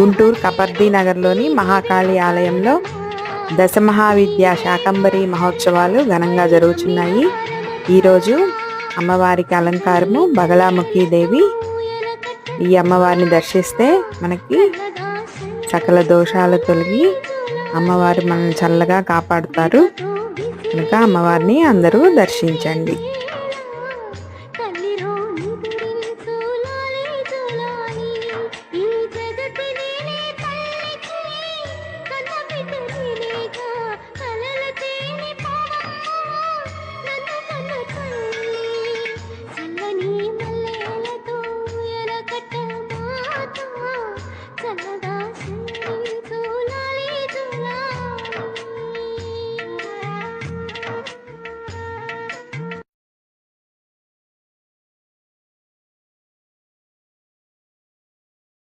గుంటూరు కపర్దీ నగర్లోని మహాకాళి ఆలయంలో దశమహావిద్యా శాకంబరి మహోత్సవాలు ఘనంగా జరుగుతున్నాయి ఈరోజు అమ్మవారికి అలంకారము బగలాముఖి దేవి. ఈ అమ్మవారిని దర్శిస్తే మనకి సకల దోషాలు తొలగి అమ్మవారు మనల్ని చల్లగా కాపాడుతారు. కనుక అమ్మవారిని అందరూ దర్శించండి.